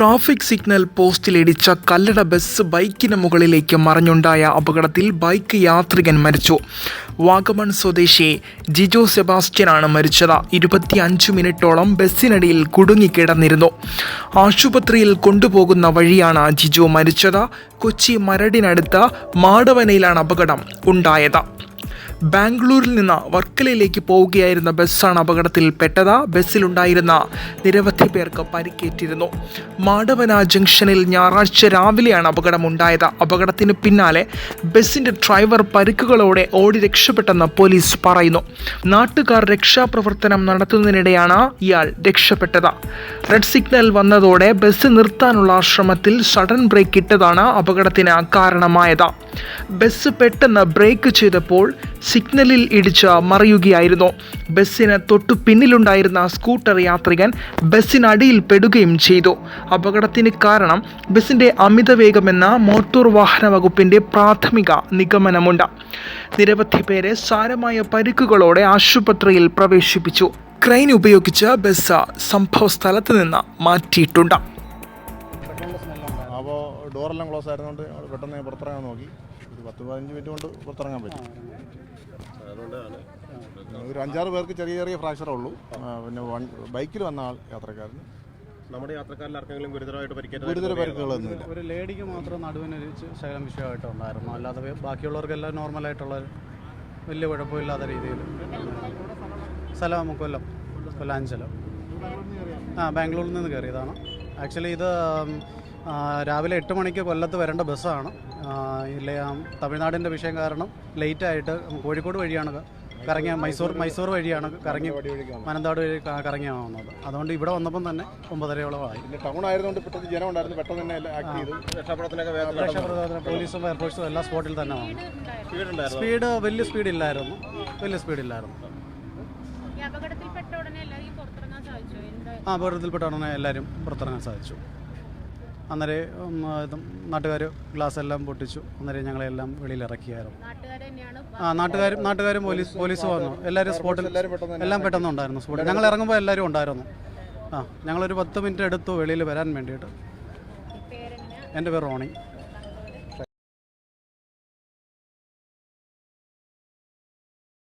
Traffic signal പോസ്റ്റിലിടിച്ച Kallada bus ബൈക്കിന് മുകളിലേക്ക് മറിഞ്ഞുണ്ടായ അപകടത്തിൽ ബൈക്ക് യാത്രികൻ മരിച്ചു. വാഗമൺ സ്വദേശി ജിജോ സെബാസ്റ്റ്യനാണ് മരിച്ചത്. ഇരുപത്തിയഞ്ച് മിനിറ്റോളം ബസ്സിനടിയിൽ കുടുങ്ങിക്കിടന്നിരുന്നു. ആശുപത്രിയിൽ കൊണ്ടുപോകുന്ന വഴിയാണ് ജിജോ മരിച്ചത്. കൊച്ചി മരടിനടുത്ത് മാടവനയിലാണ് അപകടം ഉണ്ടായത്. ബാംഗ്ലൂരിൽ നിന്ന് വർക്കലയിലേക്ക് പോവുകയായിരുന്ന ബസ്സാണ് അപകടത്തിൽ പെട്ടത്. ബസ്സിലുണ്ടായിരുന്ന നിരവധി പേർക്ക് പരിക്കേറ്റിരുന്നു. മാടവന ജംഗ്ഷനിൽ ഞായറാഴ്ച രാവിലെയാണ് അപകടമുണ്ടായത്. അപകടത്തിന് പിന്നാലെ ബസ്സിന്റെ ഡ്രൈവർ പരിക്കുകളോടെ ഓടി രക്ഷപ്പെട്ടെന്ന് പോലീസ് പറയുന്നു. നാട്ടുകാർ രക്ഷാപ്രവർത്തനം നടത്തുന്നതിനിടെയാണ് ഇയാൾ രക്ഷപ്പെട്ടത്. റെഡ് സിഗ്നൽ വന്നതോടെ ബസ് നിർത്താനുള്ള ശ്രമത്തിൽ സഡൻ ബ്രേക്ക് ഇട്ടതാണ് അപകടത്തിന് കാരണമായത്. ബസ് പെട്ടെന്ന് ബ്രേക്ക് ചെയ്തപ്പോൾ സിഗ്നലിൽ ഇടിച്ച് മറിയുകയായിരുന്നു. ബസ്സിന് തൊട്ടു പിന്നിലുണ്ടായിരുന്ന സ്കൂട്ടർ യാത്രികൻ ബസ്സിനടിയിൽ പെടുകയും ചെയ്തു. അപകടത്തിന് കാരണം ബസ്സിന്റെ അമിതവേഗമെന്ന മോട്ടോർ വാഹന വകുപ്പിന്റെ പ്രാഥമിക നിഗമനമുണ്ട്. നിരവധി പേരെ സാരമായ പരിക്കുകളോടെ ആശുപത്രിയിൽ പ്രവേശിപ്പിച്ചു. ക്രെയിൻ ഉപയോഗിച്ച് ബസ് സംഭവ നിന്ന് മാറ്റിയിട്ടുണ്ട്. അപ്പോൾ ഡോറെല്ലാം ക്ലോസ് ആയിരുന്നുകൊണ്ട് ഞങ്ങൾ പെട്ടെന്ന് പുറത്തിറങ്ങാൻ നോക്കി. ഒരു പത്ത് പതിനഞ്ച് മിനിറ്റ് കൊണ്ട് പുറത്തിറങ്ങാൻ പറ്റും. ഒരു അഞ്ചാറ് പേർക്ക് ചെറിയ ചെറിയ ഫ്രാക്ചറേ ഉള്ളൂ. പിന്നെ വൺ ബൈക്കിൽ വന്ന ആൾ യാത്രക്കാരന്. നമ്മുടെ യാത്രക്കാരിൽ ആർക്കെങ്കിലും ഗുരുതരമായിട്ട് പരിക്കേറ്റ ഗുരുതര പരിക്കുകളൊന്നുമില്ല. ഒരു ലേഡിക്ക് മാത്രം നടുവിന് ശകലം വിഷയമായിട്ട് ഉണ്ടായിരുന്നു. അല്ലാതെ ബാക്കിയുള്ളവർക്കെല്ലാം നോർമലായിട്ടുള്ള വലിയ കുഴപ്പമില്ലാത്ത രീതിയിൽ. സ്ഥലം കൊല്ലം കൊല്ലം അഞ്ചലം ആ ബാംഗ്ലൂരിൽ നിന്ന് കയറിയതാണ്. ആക്ച്വലി ഇത് രാവിലെ എട്ട് മണിക്ക് കൊല്ലത്ത് വരേണ്ട ബസ്സാണ്. ഇല്ലേ തമിഴ്നാടിന്റെ വിഷയം കാരണം ലേറ്റായിട്ട് കോഴിക്കോട് വഴിയാണ് കറങ്ങിയ മൈസൂർ മൈസൂർ വഴിയാണ് കറങ്ങി മാനന്തവാട് വഴി കറങ്ങിയാ കറങ്ങി വന്നത്. അതുകൊണ്ട് ഇവിടെ വന്നപ്പം തന്നെ ഒമ്പതരയോളമായി. ആയി ടൗൺ ആയതുകൊണ്ട് പെട്ടെന്ന് ജനം ഉണ്ടായിരുന്നു. പെട്ടെന്ന് തന്നെ ആക്ട് ചെയ്തു. രക്ഷാപ്രവർത്തനം പോലീസും ഫയർഫോഴ്സും എല്ലാ സ്പോട്ടിൽ തന്നെ വന്നു. സ്പീഡ് വലിയ സ്പീഡ് ഇല്ലായിരുന്നു വലിയ സ്പീഡ് ഇല്ലായിരുന്നു ഈ അപകടത്തിൽപ്പെട്ട ഉടനെ എല്ലാവരും പുറത്തിറങ്ങാൻ സാധിച്ചു? എന്താ? ആ അപകടത്തിൽപ്പെട്ട ഉടനെ എല്ലാവരും പുറത്തിറങ്ങാൻ സാധിച്ചു. അന്നേരം നാട്ടുകാർ ഗ്ലാസ് എല്ലാം പൊട്ടിച്ചു. അന്നേരം ഞങ്ങളെല്ലാം വെളിയിൽ ഇറക്കിയായിരുന്നു ആ നാട്ടുകാരും നാട്ടുകാരും പോലീസ് പോലീസ് വന്നു. എല്ലാവരും സ്പോട്ടിൽ എല്ലാം പെട്ടെന്ന് ഉണ്ടായിരുന്നു. സ്പോട്ടിൽ ഞങ്ങൾ ഇറങ്ങുമ്പോൾ എല്ലാവരും ഉണ്ടായിരുന്നു. ആ ഞങ്ങളൊരു പത്ത് മിനിറ്റ് എടുത്തു വെളിയിൽ വരാൻ വേണ്ടിയിട്ട്. എന്റെ പേര് റോണി.